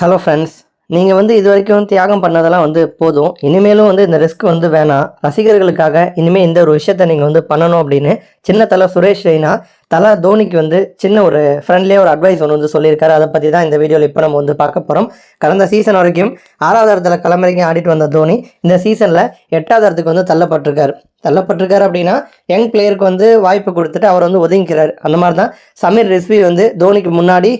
Hello friends நீங்கள் வந்து இது வரைக்கும் தியாகம் பண்ணதெல்லாம் வந்து போதும். இனிமேலும் வந்து இந்த ரிஸ்க் வந்து வேணாம். ரசிகர்களுக்காக இனிமேல் இந்த ஒரு விஷயத்த நீங்கள் வந்து பண்ணணும் அப்படின்னு சின்ன தலை சுரேஷ் ரெய்னா தலா தோனிக்கு வந்து சின்ன ஒரு ஃப்ரெண்ட்லியாக ஒரு அட்வைஸ் ஒன்று வந்து சொல்லியிருக்காரு. அதை பற்றி தான் இந்த வீடியோவில் இப்போ நம்ம வந்து பார்க்க போகிறோம் கடந்த சீசன் வரைக்கும் ஆறாவது இடத்துல கிளம்பறைக்கும் ஆடிட்டு வந்த தோனி இந்த சீசனில் எட்டாவது இடத்துக்கு வந்து தள்ளப்பட்டிருக்காரு. தள்ளப்பட்டிருக்காரு அப்படின்னா யங் பிளேயருக்கு வந்து வாய்ப்பு கொடுத்துட்டு அவர் வந்து ஒதுங்கிக்கிறார். அந்த மாதிரி தான் சமீர் ரிஸ்வி வந்து தோனிக்கு முன்னாடி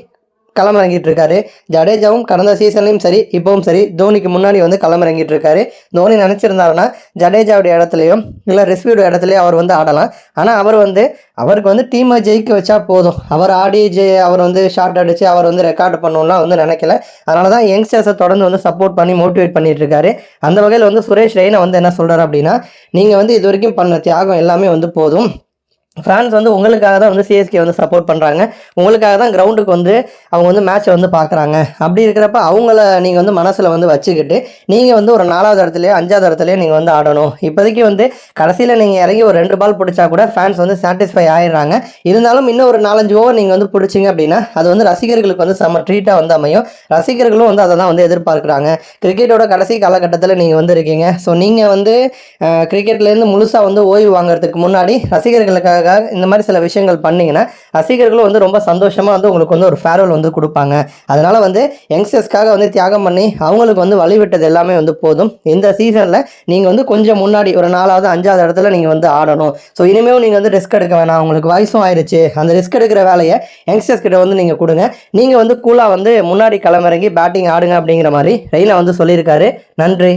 களமிறங்கிட்டு இருக்காரு ஜடேஜாவும் கடந்த சீசன்லையும் சரி இப்போவும் சரி தோனிக்கு முன்னாடி வந்து களமிறங்கிட்டு இருக்காரு தோனி நினச்சிருந்தாருன்னா ஜடேஜாவுடைய இடத்துலையும் இல்லை ரிஸ்வியோட இடத்துலையும் அவர் வந்து ஆடலாம். ஆனால் அவர் வந்து அவருக்கு வந்து டீமை ஜெயிக்க வச்சா போதும். அவர் ஆடி ஜெய் அவர் வந்து ஷார்ட் அடித்து அவர் வந்து ரெக்கார்டு பண்ணணும்லாம் வந்து நினைக்கல. அதனால தான் யங்ஸ்டர்ஸை தொடர்ந்து வந்து சப்போர்ட் பண்ணி மோட்டிவேட் பண்ணிட்டு இருக்காரு அந்த வகையில் வந்து சுரேஷ் ரெய்னா வந்து என்ன சொல்கிறார் அப்படின்னா நீங்கள் வந்து இது வரைக்கும் பண்ண தியாகம் எல்லாமே வந்து போதும். ஃபேன்ஸ் வந்து உங்களுக்காக தான் வந்து சிஎஸ்கே வந்து சப்போர்ட் பண்ணுறாங்க உங்களுக்காக தான் கிரவுண்டுக்கு வந்து அவங்க வந்து மேட்ச்சை வந்து பார்க்குறாங்க அப்படி இருக்கிறப்ப அவங்கள நீங்கள் வந்து மனசில் வந்து வச்சுக்கிட்டு நீங்கள் வந்து ஒரு நாலாவது இடத்துலையோ அஞ்சாவது இடத்துலையோ நீங்கள் வந்து ஆடணும். இப்போதைக்கு வந்து கடைசியில் நீங்கள் இறங்கி ஒரு ரெண்டு பால் பிடிச்சா கூட ஃபேன்ஸ் வந்து சாட்டிஸ்ஃபை ஆயிடுறாங்க. இருந்தாலும் இன்னும் ஒரு நாலஞ்சு ஓவர் நீங்கள் வந்து பிடிச்சிங்க அப்படின்னா அது வந்து ரசிகர்களுக்கு வந்து செம்ம ட்ரீட்டாக வந்து அமையும். ரசிகர்களும் வந்து அதை தான் வந்து எதிர்பார்க்குறாங்க. கிரிக்கெட்டோட கடைசி காலகட்டத்தில் நீங்கள் வந்து இருக்கீங்க. ஸோ நீங்கள் வந்து கிரிக்கெட்லேருந்து முழுசாக வந்து ஓய்வு வாங்குறதுக்கு முன்னாடி ரசிகர்களுக்காக இந்த மாதிரி சில விஷயங்கள் பண்ணிங்கன்னா ரசிகர்களும் வந்து ரொம்ப சந்தோஷமாக வந்து உங்களுக்கு வந்து ஒரு ஃபேர்வெல் வந்து கொடுப்பாங்க. அதனால் வந்து யங்ஸ்டர்ஸ்க்காக வந்து தியாகம் பண்ணி அவங்களுக்கு வந்து வழிவிட்டது எல்லாமே வந்து போதும். இந்த சீசனில் நீங்கள் வந்து கொஞ்சம் முன்னாடி ஒரு நாலாவது அஞ்சாவது இடத்துல நீங்கள் வந்து ஆடணும். ஸோ இனிமேல் நீங்கள் வந்து ரிஸ்க் எடுக்க வேணாம். உங்களுக்கு வயசும் ஆயிடுச்சு அந்த ரிஸ்க் எடுக்கிற வேலையை யங்ஸ்டர்ஸ் கிட்ட வந்து நீங்கள் கொடுங்க. நீங்கள் வந்து கூலாக வந்து முன்னாடி களமிறங்கி பேட்டிங் ஆடுங்க அப்படிங்கிற மாதிரி ரெய்னா வந்து சொல்லியிருக்காரு. நன்றி.